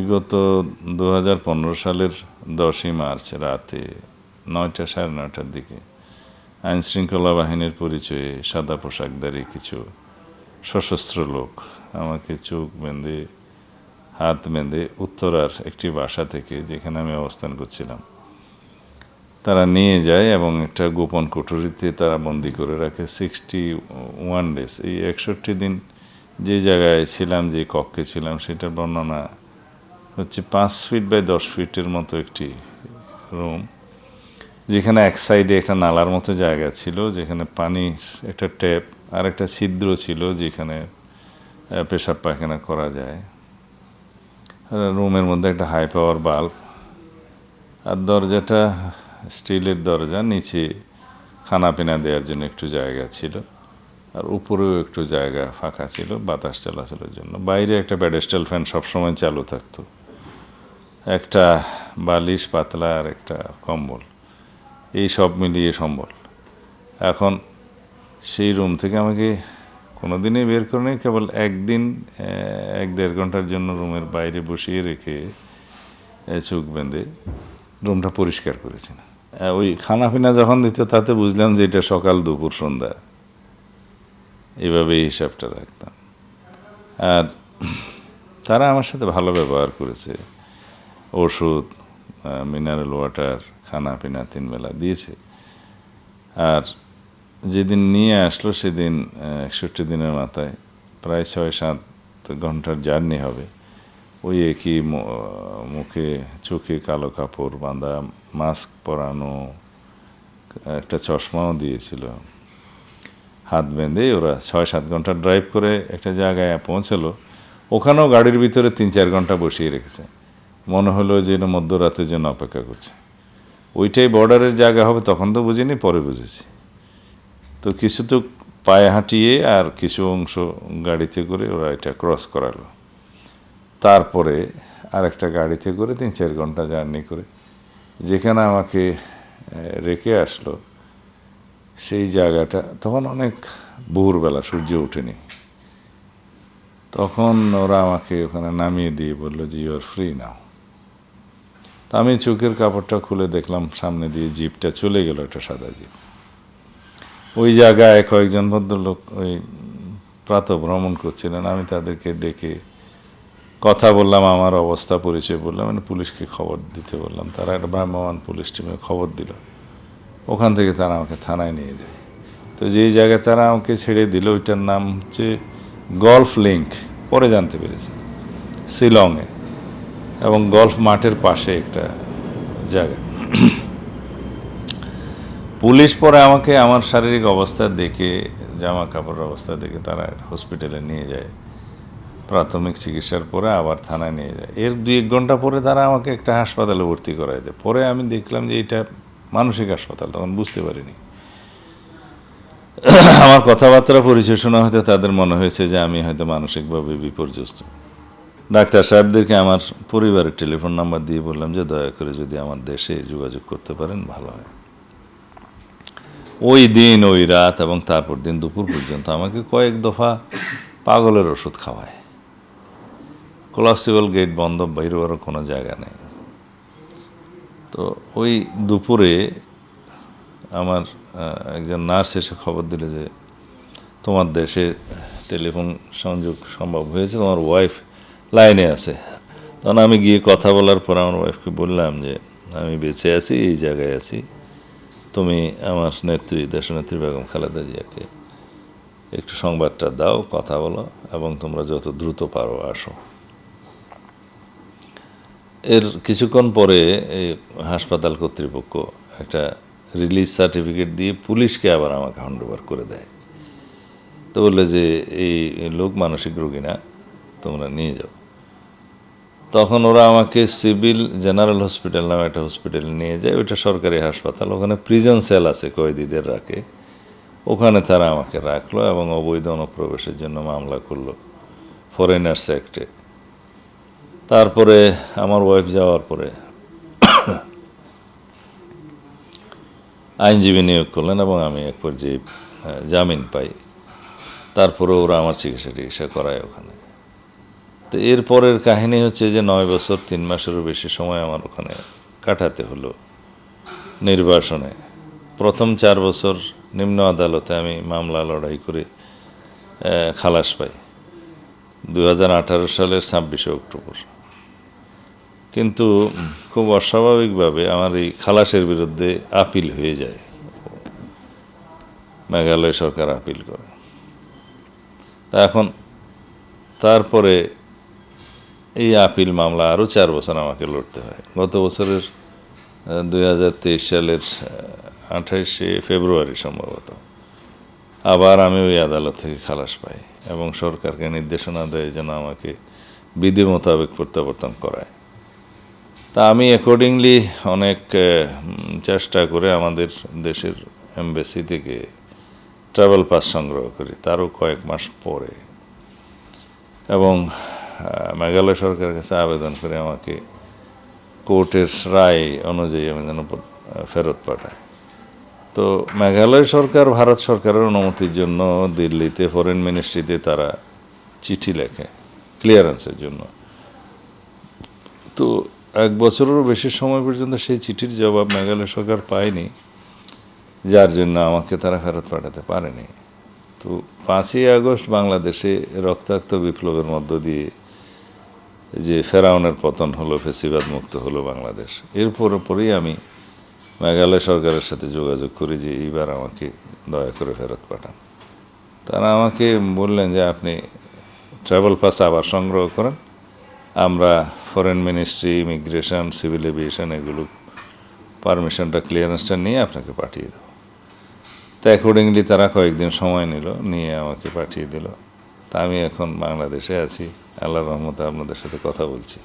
বিগত দু হাজার পনেরো সালের দশই মার্চ রাতে নয়টা সাড়ে নয়টার দিকে আইনশৃঙ্খলা বাহিনীর পরিচয়ে সাদা পোশাকধারী কিছু সশস্ত্র লোক আমাকে চোখ বেঁধে, হাত বেঁধে উত্তরার একটি বাসা থেকে যেখানে আমি অবস্থান করছিলাম, তারা নিয়ে যায় এবং একটা গোপন কুঠুরিতে তারা বন্দি করে রাখে। সিক্সটি ওয়ান ডেজ এই একষট্টি দিন যে জায়গায় ছিলাম, যে কক্ষে ছিলাম, সেটার বর্ণনা হচ্ছে পাঁচ ফিট বাই দশ ফিটের মতো একটি রুম যেখানে এক সাইডে একটা নালার মতো জায়গা ছিল, যেখানে পানি একটা ট্যাপ আর একটা ছিদ্র ছিল, যেখানে পেশাব পায়খানা করা যায়। রুমের মধ্যে একটা হাই পাওয়ার বাল্ব আর দরজাটা স্টিলের দরজা, নিচে খানা পিনা দেওয়ার জন্য একটু জায়গা ছিল। আর উপরেও একটু জায়গা ফাঁকা ছিল, বাতাস চলাচলের জন্য। বাইরে একটা প্যাডেস্টাল ফ্যান সবসময় চালু থাকতো। একটা বালিশ পাতলা আর একটা কম্বল। এই সব মিলিয়ে সম্বল। এখন সেই রুম থেকে আমাকে কোনো দিনই বের করে নেই কেবল একদিন এক দেড় ঘণ্টার জন্য রুমের বাইরে বসিয়ে রেখে চোখ বেঁধে রুমটা পরিষ্কার করেছেন আহ, ওই খানাপিনা যখন দিত তাতে বুঝলাম যে এটা সকাল দুপুর সন্ধ্যা। এইভাবেই হিসাবটা রাখতাম। আর তারা আমার সাথে ভালো ব্যবহার করেছে। ওষুধ মিনারেল ওয়াটার খানা পিনা তিন বেলা দিয়েছে। আর যেদিন নিয়ে আসলো সেদিন একষট্টি দিনের মাথায় প্রায় ছয় সাত ঘণ্টার জার্নি হবে। ওই একই মুখে চোখে কালো কাপড় বাঁধা, মাস্ক পরানো, একটা চশমাও দিয়েছিল। হাত বেঁধে ওরা ছয় সাত ঘণ্টা ড্রাইভ করে একটা জায়গায় পৌঁছালো। ওখানেও গাড়ির ভিতরে তিন চার ঘণ্টা বসিয়ে রেখেছে। মনে হলো যে এটা মধ্যরাতের জন্য অপেক্ষা করছে। ওইটাই বর্ডারের জায়গা হবে, তখন তো বুঝিনি, পরে বুঝেছি। তো কিছু তো পায়ে হাঁটিয়ে আর কিছু অংশ গাড়িতে করে ওরা এটা ক্রস করালো। তারপরে আর একটা গাড়িতে করে তিন চার ঘণ্টা জার্নি করে, যেখানে আমাকে রেখে আসলো। সেই জায়গাটা, তখন অনেক ভোরবেলা, সূর্য ওঠেনি। তখন ওরা আমাকে ওখানে নামিয়ে দিয়ে বলল যে ইউ আর ফ্রি নাও তা আমি চোখের কাপড়টা খুলে দেখলাম, সামনে দিয়ে জিপটা চলে গেল, একটা সাদা জিপ। ওই জায়গায় কয়েকজন ভদ্রলোক ওই প্রাত ভ্রমণ করছিলেন, আমি তাদেরকে ডেকে কথা বললাম, আমার অবস্থা, পরিচয় বললাম মানে পুলিশকে খবর দিতে বললাম। তারা একটা ভ্রাম্যমান পুলিশ টিমে খবর দিল। ওখান থেকে তারা আমাকে থানায় নিয়ে যায়। তো যেই জায়গায় তারা আমাকে ছেড়ে দিল, ওইটার নাম হচ্ছে গলফ লিঙ্ক, পরে জানতে পেরেছি, শিলংয়ে। এবং গলফ মাঠের পাশে একটা জায়গা। পুলিশ পরে আমাকে আমার শারীরিক অবস্থা দেখে, জামা কাপড়ের অবস্থা দেখে তারা হসপিটালে নিয়ে যায়। প্রাথমিক চিকিৎসার পরে আবার থানায় নিয়ে যায়। এর দুই এক ঘণ্টা পরে তারা আমাকে একটা হাসপাতালে ভর্তি করায় দেয়। পরে আমি দেখলাম যে এটা মানসিক হাসপাতাল, তখন বুঝতে পারিনি। আমার কথাবার্তা পরিচয় শোনা হয়তো তাদের মনে হয়েছে যে আমি হয়তো মানসিকভাবে বিপর্যস্ত। ডাক্তার সাহেবদেরকে আমার পরিবারের টেলিফোন নাম্বার দিয়ে বললাম যে, দয়া করে যদি আমার দেশে যোগাযোগ করতে পারেন, ভালো হয়। ওই দিন, ওই রাত এবং তারপর দিন দুপুর পর্যন্ত আমাকে কয়েক দফা পাগলের ওষুধ খাওয়ায়। কোলাপসিবল গেট বন্ধ বেরোয়ারও কোনো জায়গা নেই। তো ওই দুপুরে আমার একজন নার্স এসে খবর দিল যে, তোমার দেশে টেলিফোন সংযোগ সম্ভব হয়েছে, তোমার ওয়াইফ লাইনে আছে। তখন আমি গিয়ে কথা বলার পর আমার ওয়াইফকে বললাম যে, আমি বেঁচে আছি, এই জায়গায় আছি। তুমি আমার নেত্রী, দেশনেত্রী বেগম খালেদা জিয়াকে একটু সংবাদটা দাও, কথা বলো, এবং তোমরা যত দ্রুত পারো আসো। এর কিছুক্ষণ পরে এই হাসপাতাল কর্তৃপক্ষ একটা রিলিজ সার্টিফিকেট দিয়ে পুলিশকে আবার আমাকে হ্যান্ডওভার করে দেয়। তো বললে যে, এই লোক মানসিক রোগী না, তোমরা নিয়ে যাও। তখন ওরা আমাকে সিভিল জেনারেল হসপিটাল নামে একটা হসপিটালে নিয়ে যায়, ওইটা সরকারি হাসপাতাল, ওখানে প্রিজন সেল আছে কয়েদিদের রাখে ওখানে তারা আমাকে রাখল এবং অবৈধ অনুপ্রবেশের জন্য মামলা করল ফরেনার্স অ্যাক্টে তারপরে আমার ওয়াইফ যাওয়ার পরে আইনজীবী নিয়োগ করলেন এবং আমি এক পর্যায়ে জামিন পাই। তারপরে ওরা আমার চিকিৎসা টিকিৎসা করায় ওখানে। তো এরপরের কাহিনী হচ্ছে যে নয় বছর, তিন মাসেরও বেশি সময় আমার ওখানে কাটাতে হলো নির্বাসনে। প্রথম চার বছর নিম্ন আদালতে আমি মামলা লড়াই করে খালাস পাই। দু হাজার আঠারো সালের ছাব্বিশে অক্টোবর। কিন্তু খুব অস্বাভাবিকভাবে আমার এই খালাসের বিরুদ্ধে আপিল হয়ে যায়। মেঘালয় সরকার আপিল করে। তা এখন তারপরে এই আপিল মামলা আরও চার বছর আমাকে লড়তে হয়। গত বছরের দুই হাজার তেইশ সালের আঠাইশে ফেব্রুয়ারি সম্ভবত। আবার আমি ওই আদালত থেকে খালাস পাই এবং সরকারকে নির্দেশনা দেয় যেন আমাকে বিধি মোতাবেক প্রত্যাবর্তন করায়। তা আমি অ্যাকর্ডিংলি অনেক চেষ্টা করে আমাদের দেশের এমবেসি থেকে ট্রাভেল পাস সংগ্রহ করি, তারও কয়েক মাস পরে। এবং মেঘালয় সরকারের কাছে আবেদন করে আমাকে কোর্টের রায় অনুযায়ী আমি যেন ফেরত পাঠায় তো মেঘালয় সরকার, ভারত সরকারের অনুমতির জন্য দিল্লিতে ফরেন মিনিস্ট্রিতে তারা চিঠি লেখে ক্লিয়ারেন্সের জন্য। তো এক বছরেরও বেশি সময় পর্যন্ত সেই চিঠির জবাব মেঘালয় সরকার পায়নি, যার জন্য আমাকে তারা ফেরত পাঠাতে পারেনি। তো পাঁচই আগস্ট বাংলাদেশে রক্তাক্ত বিপ্লবের মধ্য দিয়ে যে ফেরাউনের পতন হলো, ফেসিবাদ মুক্ত হলো বাংলাদেশ। এরপর পরেই আমি মেঘালয় সরকারের সাথে যোগাযোগ করি যে এইবার আমাকে দয়া করে ফেরত পাঠান। তারা আমাকে বললেন যে আপনি ট্রাভেল পাস আবার সংগ্রহ করেন। আমরা foreign ministry immigration civil aviation এগুলো পারমিশনটা ক্লিয়ারেন্সটা নিয়ে আপনাকে পাঠিয়ে দেবো। তা অ্যাকর্ডিংলি তারা কয়েকদিন সময় নিল, নিয়ে আমাকে পাঠিয়ে দিল। তা আমি এখন বাংলাদেশে আছি। আল্লাহ রহমতে আপনাদের সাথে কথা বলছি।